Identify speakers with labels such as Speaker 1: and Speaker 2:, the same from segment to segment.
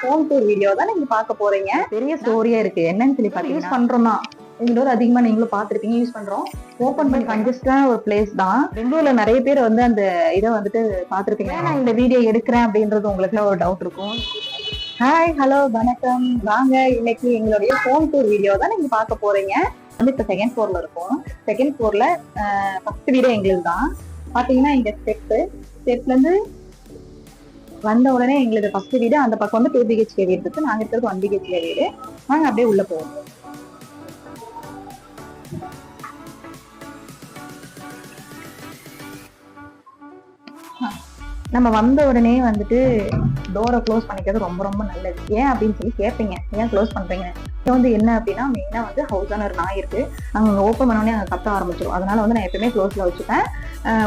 Speaker 1: Home tour video தான் நீங்க பார்க்க போறீங்க? பெரிய ஸ்டோரியா இருக்கு. என்னன்னு சொல்லி பாத்தீங்கன்னா யூஸ் பண்றோம்னா. எங்களோட அதிகமா நீங்களும் பாத்துருப்பீங்க யூஸ் பண்றோம். ஓபன் பண்ணி கன்ஜஸ்டான ஒரு பிளேஸ் தான். பெங்களூர்ல நிறைய பேர் வந்து அந்த இதை வந்துட்டு பாத்துருப்பீங்க நான் இந்த வீடியோ எடுக்கிறேன் அப்படின்றது உங்களுக்கு ஒரு டவுட் இருக்கும். ஹாய் ஹலோ வணக்கம். வாங்க இன்னைக்கு எங்களுடைய ஹோம் டூர் வீடியோ தான் நீங்க பார்க்க போறீங்க. வந்து இப்ப செகண்ட் ஃப்ளோர்ல இருக்கும். செகண்ட் ஃப்ளோர்ல ஃபர்ஸ்ட் வீடு எங்களுக்கு தான் பாத்தீங்கன்னா இங்க ஸ்டெப்பு ஸ்டெப்ல இருந்து வந்த உடனே எங்களுக்கு ஃபர்ஸ்ட் வீடு அந்த பக்கம் வந்து டூ பிஹெச்கே வீடு இருக்கு. நாங்க இருக்கிறது ஒன் பிஹெச்கே வீடு. நாங்க அப்படியே உள்ள போவோம். நம்ம வந்த உடனே வந்துட்டு டோரை க்ளோஸ் பண்ணிக்கிறது ரொம்ப ரொம்ப நல்லது. ஏன் அப்படின்னு சொல்லி கேட்பீங்க ஏன் க்ளோஸ் பண்றீங்க இப்போ வந்து என்ன அப்படின்னா மெயினாக வந்து ஹவுஸ் ஓனர் நாய் இருக்கு. அங்கே ஓப்பன் பண்ண உடனே கத்த ஆரம்பிச்சிடும் அதனால வந்து நான் எப்பயுமே க்ளோஸில் வச்சுப்பேன்.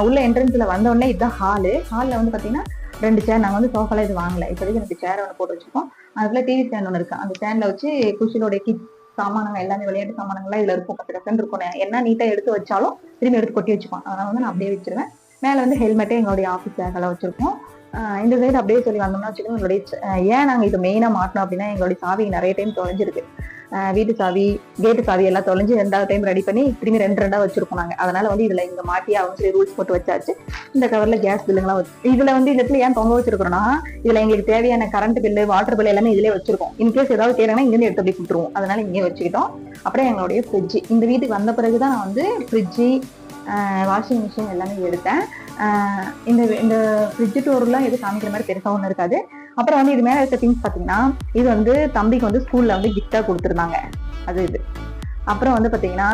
Speaker 1: உள்ள என்ட்ரன்ஸில் வந்த உடனே இதுதான் ஹாலு ஹாலில் வந்து பார்த்தீங்கன்னா ரெண்டு சேர் நாங்கள் வந்து சோஃபால இது வாங்கல. இப்போதைக்கு ரெண்டு சேர் ஒன்று போட்டு வச்சுருக்கோம். அதுல டிவி ஸ்டாண்ட் ஒன்று இருக்கு. அந்த ஸ்டாண்ட்ல வச்சு குஷிலோடைய கிட் சாமானங்கள் எல்லாமே விளையாட்டு சாமானங்கள்லாம் இதுல இருக்கும். பத்து டசன் இருக்கும். என்ன நீட்டா எடுத்து வச்சாலும் திரும்பி எடுத்து கொட்டி வச்சுப்போம் அதனால வந்து நான் அப்படியே வச்சிருவேன். மேலே வந்து ஹெல்மெட்டே எங்களுடைய ஆஃபீஸ் பேக்கெல்லாம் வச்சிருக்கோம். இந்த சைடு அப்படியே சொல்லி வந்தோம்னா வச்சுக்கோங்க. எங்களுடைய ஏன் நாங்கள் இது மெயினாக மாட்டோம் அப்படின்னா எங்களுடைய சாவி நிறைய டைம் தொலைஞ்சிருக்கு. வீட்டு சாவி கேட்டு சாவி எல்லாம் தொலைஞ்சு ரெண்டாவது டைம் ரெடி பண்ணி திரும்பி ரெண்டு ரெண்டா வச்சிருக்கோம் நாங்க. அதனால வந்து இதுல இந்த மாட்டி அவங்க சொல்லி ரூல்ஸ் போட்டு வச்சாச்சு. இந்த கவர்ல கேஸ் பில்லுங்களாம் வச்சு இதுல வந்து இந்த இடத்துல ஏன் தொங்க வச்சிருக்கிறோம்னா இதுல எங்களுக்கு தேவையான கரண்ட் பில்லு வாட்டர் பில் எல்லாமே இதுலயே வச்சிருக்கோம். இன்கேஸ் ஏதாவது தேவைன்னா இங்கேருந்து எடுத்து அப்படி கொடுத்துருவோம். அதனால இங்கே வச்சுக்கிட்டோம். அப்புறம் எங்களுடைய ஃப்ரிட்ஜ் இந்த வீட்டுக்கு வந்த பிறகுதான் நான் வந்து ஃப்ரிட்ஜு வாஷிங் மிஷின் எல்லாமே எடுத்தேன். இந்த இந்த ஃப்ரிட்ஜ் டோர்லாம் எதுவும் காமிக்கிற மாதிரி பெருசாக ஒன்றும் இருக்காது. அப்புறம் வந்து இது மேல இருக்க திங்ஸ் பாத்தீங்கன்னா இது வந்து தம்பிக்கு வந்து ஸ்கூல்ல வந்து கிஃப்டா கொடுத்துருந்தாங்க. அது இது. அப்புறம் வந்து பாத்தீங்கன்னா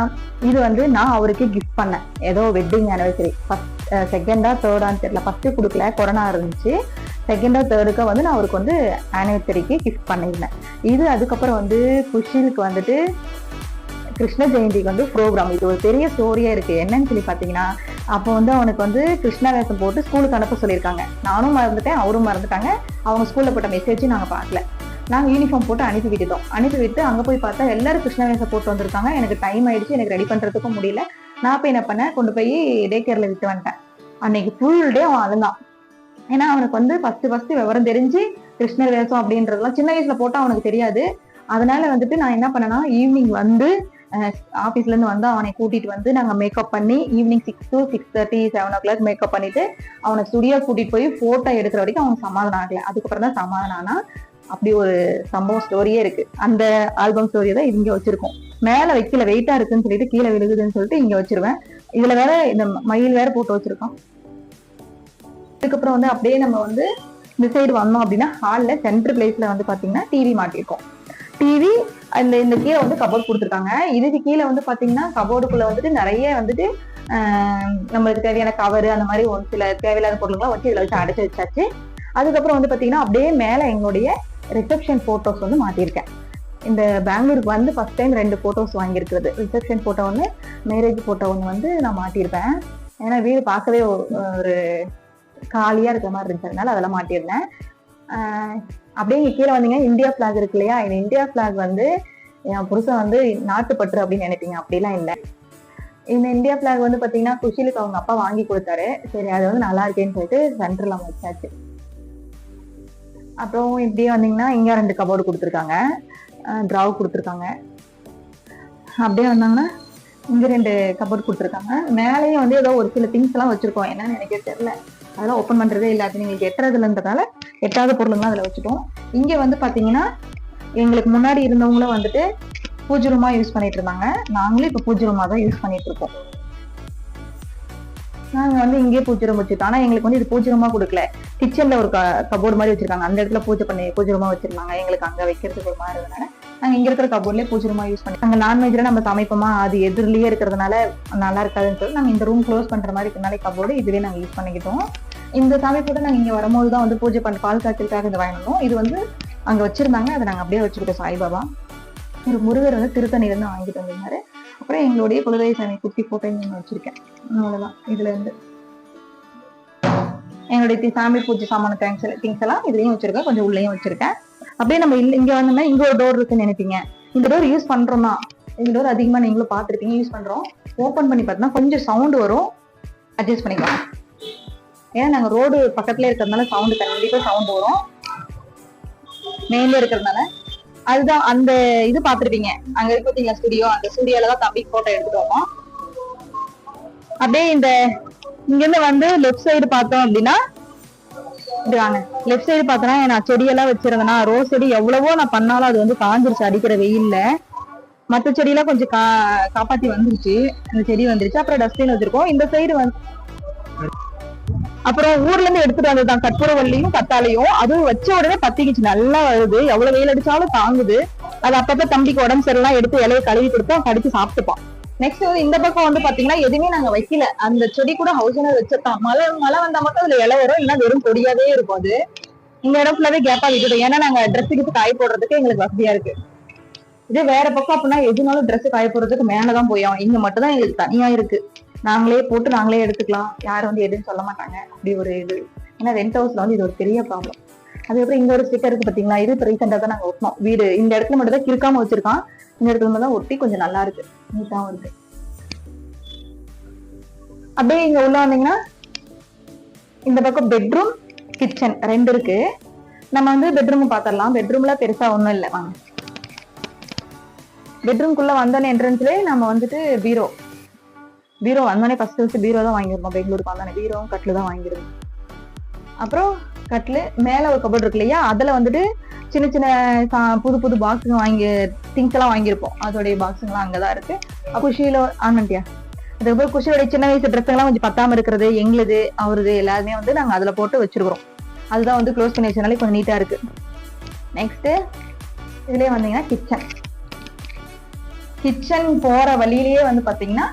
Speaker 1: இது வந்து நான் அவருக்கு கிஃப்ட் பண்ணேன். ஏதோ வெட்டிங் ஆனிவர்சரி ஃபர்ஸ்ட் செகண்டா தேர்டான்னு தெரியல. ஃபர்ஸ்ட் கொடுக்கல. கொரோனா இருந்துச்சு. செகண்டா தேர்டுக்கு வந்து நான் அவருக்கு வந்து ஆனிவர்சரிக்கு கிஃப்ட் பண்ணியிருந்தேன். இது அதுக்கப்புறம் வந்து குஷிலுக்கு வந்துட்டு கிருஷ்ண ஜெயந்திக்கு வந்து ப்ரோக்ராம் இது ஒரு பெரிய ஸ்டோரியா இருக்கு. என்னன்னு சொல்லி பாத்தீங்கன்னா அப்போ வந்து அவனுக்கு வந்து கிருஷ்ணா வேஷம் போட்டு ஸ்கூலுக்கு அனுப்ப சொல்லியிருக்காங்க. நானும் மறந்துட்டேன் அவரும் மறந்துட்டாங்க. அவங்க ஸ்கூலில் போட்ட மெசேஜும் நாங்கள் பார்க்கல. நாங்கள் யூனிஃபார்ம் போட்டு அனுப்பி விட்டுட்டோம். அனுப்பி விட்டு அங்கே போய் பார்த்தா எல்லாரும் கிருஷ்ணா வேஷம் போட்டு வந்திருக்காங்க. எனக்கு டைம் ஆயிடுச்சு எனக்கு ரெடி பண்ணுறதுக்கும் முடியல. நான் போய் என்ன பண்ணேன்? கொண்டு போய் டே கேரில் விட்டு வந்துட்டேன். அன்னைக்கு ஃபுல் டே அவன் அழுந்தான். ஏன்னா அவனுக்கு வந்து ஃபர்ஸ்ட் ஃபர்ஸ்ட் விவரம் தெரிஞ்சு கிருஷ்ணர் வேஷம் அப்படின்றதுலாம் சின்ன வயசுல போட்டால் அவனுக்கு தெரியாது. அதனால வந்துட்டு நான் என்ன பண்ணேன்னா ஈவினிங் வந்து ஆஃபீஸ்ல இருந்து வந்து அவனை கூட்டிட்டு வந்து நாங்க மேக்கப் பண்ணி evening six to six thirty seven o'clock makeup பண்ணிட்டு அவனை ஸ்டுடியோ கூட்டிட்டு போய் போட்டோ எடுக்கிற வரைக்கும் அவன் சமாதானம் ஆகல. அதுக்கப்புறம் தான் சமாதானம் ஆனா அப்படி ஒரு சம்பவம் ஸ்டோரியே இருக்கு. அந்த ஆல்பம் ஸ்டோரி தான் இங்க வச்சிருக்கோம். மேல வைக்கல வெயிட்டா இருக்குன்னு சொல்லிட்டு கீழே விழுகுதுன்னு சொல்லிட்டு இங்க வச்சிருவேன். இதுல வேற இந்த மயில் வேற போட்டு வச்சிருக்கோம் அதுக்கப்புறம் வந்து அப்படியே நம்ம வந்து இந்த சைடு வந்தோம் அப்படின்னா ஹாலில் சென்டர் பிளேஸ்ல வந்து பாத்தீங்கன்னா டிவி மாட்டியிருக்கோம் டிவி அந்த இந்த கீழே வந்து கபோர்ட் கொடுத்துருக்காங்க. இதுக்கு கீழே வந்து பாத்தீங்கன்னா கபோர்டுக்குள்ள வந்துட்டு நிறைய வந்துட்டு நம்மளுக்கு தேவையான கவர் அந்த மாதிரி ஒரு சில தேவையில்லாத பொருட்கள்லாம் வச்சு இதுல வச்சு அடைச்சு வச்சாச்சு. அதுக்கப்புறம் வந்து பாத்தீங்கன்னா அப்படியே மேல எங்களுடைய ரிசப்ஷன் போட்டோஸ் வந்து மாட்டியிருக்கேன் இந்த பெங்களூருக்கு வந்து ஃபர்ஸ்ட் டைம் ரெண்டு போட்டோஸ் வாங்கியிருக்கிறது. ரிசப்ஷன் போட்டோ ஒன்று மேரேஜ் போட்டோ ஒன்று வந்து நான் மாட்டியிருப்பேன் ஏன்னா வீடு பார்க்கவே ஒரு- ஒரு காலியா இருக்கிற மாதிரி இருந்துச்சு. அதனால அதெல்லாம் மாட்டியிருந்தேன் அப்படியே இங்க கீழே வந்தீங்கன்னா இந்தியா பிளாக் இருக்கு இல்லையா? இந்த இந்தியா பிளாக் வந்து என் புருஷன் வந்து நாட்டுப்பற்று அப்படின்னு நினைப்பீங்க. அப்படிலாம் இல்லை. இந்த இந்தியா பிளாக் வந்து பாத்தீங்கன்னா குஷிலுக்கு அவங்க அப்பா வாங்கி கொடுத்தாரு. சரி அது வந்து நல்லா இருக்கேன்னு சொல்லிட்டு சென்டர்ல வச்சாச்சு அப்புறம் இப்படியே வந்தீங்கன்னா இங்க ரெண்டு கபோர்டு கொடுத்துருக்காங்க. ட்ராவ் கொடுத்துருக்காங்க. அப்படியே வந்தாங்கன்னா இங்க ரெண்டு கபோர்டு கொடுத்துருக்காங்க. மேலேயும் வந்து ஏதோ ஒரு சில திங்ஸ் எல்லாம் வச்சிருக்கோம். என்னன்னு எனக்கே தெரியல. அதெல்லாம் ஓப்பன் பண்றதே இல்லை. அது நீங்களுக்கு எட்டுறதுலன்றதால எட்டாத பொருளுங்களாம் அதுல வச்சுட்டோம் இங்க வந்து பாத்தீங்கன்னா எங்களுக்கு முன்னாடி இருந்தவங்களும் வந்துட்டு பூஜை ரூமா யூஸ் பண்ணிட்டு இருந்தாங்க. நாங்களும் இப்ப பூஜை தான் யூஸ் பண்ணிட்டு இருக்கோம். நாங்க வந்து இங்கேயே பூஜை ரூம் வச்சிருக்கோம் ஆனா எங்களுக்கு வந்து இது பூஜை ரூமா கொடுக்கல. கிச்சன்ல ஒரு கபோர்டு மாதிரி வச்சிருக்காங்க. அந்த இடத்துல பூஜை பண்ணி பூஜை ரூமா வச்சிருந்தாங்க. எங்களுக்கு அங்க வைக்கிறதுக்கு ஒரு மாதிரி இருந்தனால நாங்க இங்க இருக்கிற கபோர்ட்லயே பூஜை ரூமா யூஸ் பண்ணி நாங்கள் நான்வெஜ்ல நம்ம சமைப்போமா? அது எதிரிலேயே இருக்கிறதுனால நல்லா இருக்காதுன்னு சொல்லி நாங்க இந்த ரூம் க்ளோஸ் பண்ற மாதிரி இருக்கனாலே கபோர்டு இதுவே நாங்க யூஸ் பண்ணிக்கிட்டோம். இந்த சாமி போட்டு நாங்க இங்க வரும்போது தான் வந்து பூஜை பண்ண பால் காய்ச்சலுக்காக இது வாங்கினோம். இது வந்து அங்க வச்சிருந்தாங்க. அதை நாங்க அப்படியே வச்சிருக்கோம் சாய்பாபா. ஒரு முருகர் வந்து திருத்தணில இருந்து வாங்கிட்டு வந்திருந்தாரு. அப்புறம் எங்களுடைய குலதெய்வ சாமி குட்டி போட்டோன்னு இங்க வச்சிருக்கேன். அவ்வளவுதான். இதுல இருந்து. என்னுடைய சாமி பூஜை சாமான தேங்க்ஸ் திங்ஸ் எல்லாம் இதுலயும் வச்சிருக்கேன் கொஞ்சம் உள்ளேயும் வச்சிருக்கேன். அப்படியே நம்ம இல்ல- இங்க வந்தோம்னா இங்க ஒரு டோர் இருக்குன்னு நினைப்பீங்க. இந்த டோர் யூஸ் பண்றோம்னா இந்த டோர் அதிகமா நீங்களும் பாத்துருப்பீங்க யூஸ் பண்றோம். ஓபன் பண்ணி பார்த்தோம்னா கொஞ்சம் சவுண்ட் வரும். அட்ஜஸ்ட் பண்ணிக்கலாம். ஏன்னா நாங்க ரோடு பக்கத்துல இருக்கிறதுனால சவுண்ட் கண்டிப்பா சவுண்ட் வரும். மெயின்ல இருக்கிறதுனால. அதுதான் அந்த இது பாத்துருப்பீங்க அங்க இருக்கு பாத்தீங்களா ஸ்டுடியோ அந்த ஸ்டுடியோல தான் தம்பி போட்டோ எடுத்துட்டு வரோம் அப்படியே இந்த இங்க இருந்து வந்து லெஃப்ட் சைடு பார்த்தோம் அப்படின்னா வாங்க. லெஃப்ட் சைடு பார்த்தோன்னா நான் செடியெல்லாம் வச்சிருந்தேன்னா ரோஸ் செடி எவ்வளவோ நான் பண்ணாலும் அது வந்து காஞ்சிருச்சு அடிக்கிற வெயில்ல. மற்ற செடியெல்லாம் கொஞ்சம் கா காப்பாத்தி வந்துருச்சு. அந்த செடி வந்துருச்சு. அப்புறம் டஸ்ட்பின் வச்சிருக்கோம். இந்த சைடு வந்து அப்புறம் ஊர்ல இருந்து எடுத்துட்டு வந்ததுதான் கற்பூரவள்ளியும் கத்தாலையும் அதுவும் வச்ச உடனே பத்திக்கிச்சு. நல்லா வருது. எவ்வளவு வெயில் அடிச்சாலும் தாங்குது. அது அப்பப்ப தம்பிக்கு உடம்பு சரியெல்லாம் எடுத்து இலையை கழுவி கொடுத்தோம் கடிச்சு சாப்பிட்டுப்பான். நெக்ஸ்ட் வந்து இந்த பக்கம் வந்து பாத்தீங்கன்னா எதுவுமே நாங்க வைக்கல. அந்த செடி கூட ஹவுஸ் ஓனர் வச்சிருக்கோம் மழை மழை வந்தா மட்டும் அதுல இலை வரும். இல்லைன்னா வெறும் கொடியாவே இருக்கும் அது. இந்த இடம் ஃபுல்லாவே கேப்பா விட்டுடும் ஏன்னா நாங்க ட்ரெஸ்ஸுக்கு காய போடுறதுக்கு எங்களுக்கு வசதியா இருக்கு. இதே வேற பக்கம் அப்படின்னா எதுனாலும் ட்ரெஸ் காய போடுறதுக்கு மேலதான் போய் ஆகும் இங்க மட்டும் தான் எங்களுக்கு தனியா இருக்கு. நாங்களே போட்டு நாங்களே எடுத்துக்கலாம். யாரும் வந்து எதுவும் சொல்ல மாட்டாங்க. அப்படி ஒரு இது. ஏன்னா ரெண்ட் ஹவுஸ்ல வந்து இது ஒரு பெரிய ப்ராப்ளம் அதுக்கப்புறம் இங்க ஒரு ஸ்டிக்கர் இருக்கு பாத்தீங்களா? இது இப்போ ரீசெண்டா தான் நாங்க ஒட்டினோம். வீடு இந்த இடத்துல மட்டும் தான் கிறுக்காம வச்சிருக்கான். இந்த இடத்துல மட்டும் தான் ஒட்டி கொஞ்சம் நல்லா இருக்கு. நீட்டாவும் இருக்கு அப்படியே இங்க உள்ள வந்தீங்கன்னா இந்த பக்கம் பெட்ரூம் கிச்சன் ரெண்டு இருக்கு. நம்ம வந்து பெட்ரூம் பாத்திரலாம். பெட்ரூம்ல பெருசா ஒண்ணும் இல்லை. வாங்க. பெட்ரூம்குள்ள வந்தோடனே என்ட்ரன்ஸ்லேயே நம்ம வந்துட்டு பீரோ பீரோ வந்தோடனே ஃபர்ஸ்ட் ஃபர்ஸ்ட் பீரோ தான் வாங்கியிருந்தோம். பெங்களூருக்கு வந்தோடனே பீரோவும் கட்டில் தான் வாங்கியிருந்தோம். அப்புறம் கட்டில் மேல ஒரு கபோர்ட் இருக்கு இல்லையா? அதுல வந்துட்டு சின்ன சின்ன சா- புது புது பாக்ஸுங்க வாங்கி திங்ஸ் எல்லாம் வாங்கியிருப்போம். அதோடைய பாக்ஸுங்கெல்லாம் அங்கதான் இருக்கு. குஷியில ஆன் பண்ணிட்டியா அதுக்கப்புறம் குஷியோட சின்ன வயசு ட்ரெஸ்ஸுங்கெல்லாம் கொஞ்சம் பத்தாம இருக்கிறது எங்களுது அவருது எல்லாருமே வந்து நாங்க அதுல போட்டு வச்சிருக்கிறோம். அதுதான் வந்து க்ளோஸ் பண்ணி வச்சனாலே கொஞ்சம் நீட்டா இருக்கு. நெக்ஸ்ட் இதுலேயே வந்தீங்கன்னா கிச்சன் கிச்சன் போற வழியிலேயே வந்து பாத்தீங்கன்னா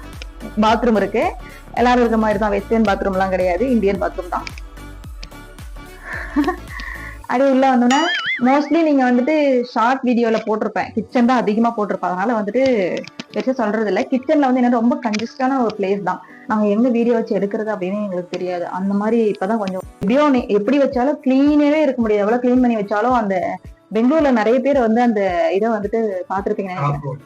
Speaker 1: பாத்ரூம் இருக்கு. எல்லாரும் இருக்க மாதிரி தான் வெஸ்டர்ன் பாத்ரூம் எல்லாம் கிடையாது இந்தியன் பாத்ரூம் தான். அப்படியே உள்ள வந்தோம்னா மோஸ்ட்லி நீங்க வந்துட்டு ஷார்ட் வீடியோல போட்டிருப்பேன். கிச்சன் தான் அதிகமா போட்டிருப்பேன். அதனால வந்துட்டு பெருசாக சொல்றது இல்ல. கிச்சன்ல வந்து என்ன ரொம்ப கன்ஜஸ்டான ஒரு பிளேஸ் தான். நாங்க எங்க வீடியோ வச்சு எடுக்கிறது அப்படின்னு எங்களுக்கு தெரியாது. அந்த மாதிரி இப்பதான் கொஞ்சம் எப்படியோ எப்படி வச்சாலும் கிளீனாவே இருக்க முடியாது. எவ்வளவு கிளீன் பண்ணி வச்சாலும் அந்த பெங்களூர்ல நிறைய பேர் வந்து அந்த இதை வந்துட்டு பாத்துருப்பீங்க
Speaker 2: நினைக்கிறேன்.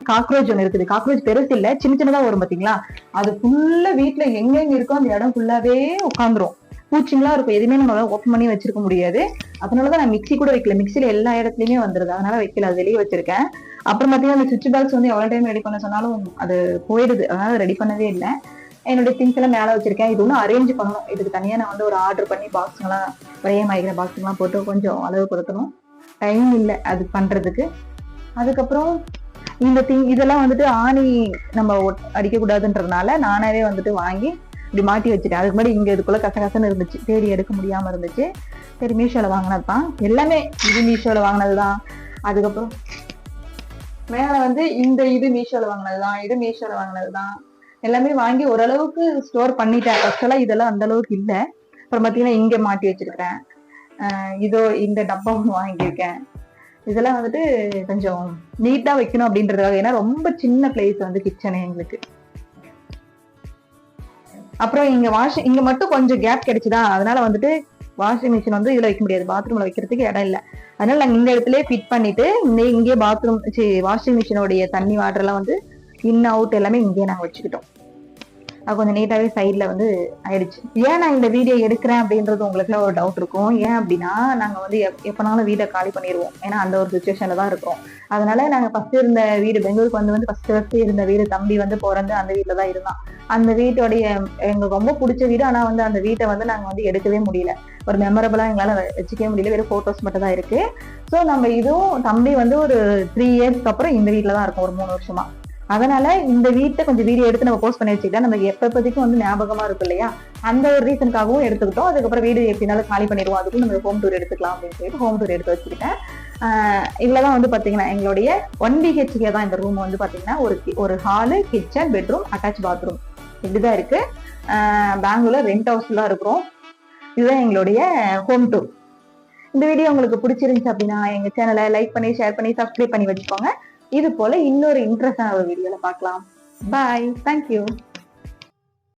Speaker 1: காக்ரோச் ஒன்று இருக்குது. காக்ரோச் பெருசு இல்ல சின்ன சின்னதா வரும் பாத்தீங்களா? அது ஃபுல்லா வீட்டில் எங்கெங்க இருக்கோ அந்த இடம் ஃபுல்லாவே உட்காந்துரும். பூச்சிங்களா இருக்கும். எதுவுமே நம்ம ஓப்பன் பண்ணி வச்சிருக்க முடியாது. அதனாலதான் நான் மிக்சி கூட வைக்கல. மிக்சியில எல்லா இடத்துலயுமே வந்துருது. அதனால வைக்கல. அது வெளியே வச்சிருக்கேன். அப்புறம் பாத்தீங்கன்னா அந்த சுவிட்ச் பாக்ஸ் வந்து எவ்வளவு டைம் ரெடி பண்ண சொன்னாலும் அது போயிடுது. அதனால ரெடி பண்ணவே இல்லை. என்னுடைய திங்ஸ் எல்லாம் மேல வச்சிருக்கேன். இது ஒன்றும் அரேஞ்ச் பண்ணணும். இதுக்கு தனியா நான் வந்து ஒரு ஆர்டர் பண்ணி பாக்ஸுங்கெல்லாம் பழைய மாய்க்கிற பாக்ஸுங்கெல்லாம் போட்டு கொஞ்சம் அளவு கொடுக்கணும். டைம் இல்லை அது பண்றதுக்கு. அதுக்கப்புறம் இந்த திங் இதெல்லாம் வந்துட்டு ஆணி நம்ம ஒட்- அடிக்கக்கூடாதுன்றதுனால நானாவே வந்துட்டு வாங்கி இப்படி மாட்டி வச்சுட்டேன். அதுக்கு முன்னாடி இங்க இதுக்குள்ள கசகசன்னு இருந்துச்சு. தேடி எடுக்க முடியாம இருந்துச்சு. சரி மீஷோல வாங்கினது தான் எல்லாமே இது மீஷோல வாங்கினது தான் அதுக்கப்புறம் மேல வந்து இந்த இது மீஷோல வாங்கினது தான் இது மீஷோல வாங்கினது தான் எல்லாமே வாங்கி ஓரளவுக்கு ஸ்டோர் பண்ணிட்டேன். ஃபர்ஸ்ட் இதெல்லாம் அந்த அளவுக்கு இல்ல. அப்புறம் பாத்தீங்கன்னா இங்க மாட்டி வச்சிருக்கிறேன் ஆஹ் இதோ இந்த டப்பா ஒன்று வாங்கியிருக்கேன். இதெல்லாம் வந்துட்டு கொஞ்சம் நீட்டா வைக்கணும் அப்படின்றதுக்காக. ஏன்னா ரொம்ப சின்ன பிளேஸ் வந்து கிச்சனு எங்களுக்கு. அப்புறம் இங்க வாஷிங் இங்க மட்டும் கொஞ்சம் கேப் கிடைச்சுதா? அதனால வந்துட்டு வாஷிங் மிஷின் வந்து இதுல வைக்க முடியாது. பாத்ரூம்ல வைக்கிறதுக்கு இடம் இல்ல. அதனால நாங்க இந்த இடத்துல ஃபிட் பண்ணிட்டு இந்த இங்கே பாத்ரூம் வாஷிங் மிஷினோடைய தண்ணி வாட்டர் எல்லாம் வந்து இன் அவுட் எல்லாமே இங்கேயே நாங்க வச்சுக்கிட்டோம். அது கொஞ்சம் நீட்டாகவே சைட்ல வந்து ஆயிடுச்சு. ஏன் நான் இந்த வீடியோ எடுக்கிறேன் அப்படின்றது உங்களுக்கு ஒரு டவுட் இருக்கும். ஏன் அப்படின்னா நாங்க வந்து எப்- எப்பனாலும் வீடை காலி பண்ணிடுவோம் ஏன்னா அந்த ஒரு சுச்சுவேஷன்ல தான் இருக்கோம். அதனால நாங்க ஃபர்ஸ்ட் இருந்த வீடு பெங்களூருக்கு வந்து வந்து ஃபர்ஸ்ட் ஃபர்ஸ்ட் இருந்த வீடு தம்பி வந்து பிறந்து அந்த வீட்டுல தான் இருந்தான். அந்த வீட்டோடைய எங்களுக்கு ரொம்ப பிடிச்ச வீடு ஆனா வந்து அந்த வீட்டை வந்து நாங்க வந்து எடுக்கவே முடியல. ஒரு மெமரபிளா எங்களால வச்சுக்கவே முடியல. வெறும் போட்டோஸ் மட்டும் தான் இருக்கு. ஸோ நம்ம இதுவும் தம்பி வந்து ஒரு த்ரீ இயர்ஸ்க்கு அப்புறம் இந்த வீட்டில் தான் இருக்கும் ஒரு மூணு வருஷமா. அதனால இந்த வீட்டை கொஞ்சம் வீடியோ எடுத்து நம்ம போஸ்ட் பண்ணி வச்சுக்கிட்டா நமக்கு எப்பப்போதைக்கும் வந்து ஞாபகமா இருக்கும் இல்லையா? அந்த ஒரு ரீசனுக்காகவும் எடுத்துக்கிட்டோம். அதுக்கப்புறம் வீடு எப்படினாலும் காலி பண்ணிடுவோம். அதுக்கு நம்ம ஹோம் டூர் எடுத்துக்கலாம் அப்படின்னு சொல்லிட்டு ஹோம் டூர் எடுத்து வச்சுக்கிட்டேன். ஆஹ் இவ்வளவுதான் வந்து பாத்தீங்கன்னா எங்களுடைய ஒன் பிஹெச்கே தான் இந்த ரூம் வந்து பாத்தீங்கன்னா ஒரு ஒரு hall kitchen bedroom attach bathroom இப்படிதான் இருக்கு. பெங்களூர்ல ரெண்ட் ஹவுஸ்ல தான் இருக்கிறோம். இதுதான் எங்களுடைய ஹோம் டூர் இந்த வீடியோ உங்களுக்கு பிடிச்சிருந்துச்சு அப்படின்னா எங்க சேனலை லைக் பண்ணி ஷேர் பண்ணி சப்ஸ்கிரைப் பண்ணி வச்சுக்கோங்க. இது போல இன்னொரு இன்ட்ரெஸ்டான ஒரு வீடியோல பார்க்கலாம். Bye thank you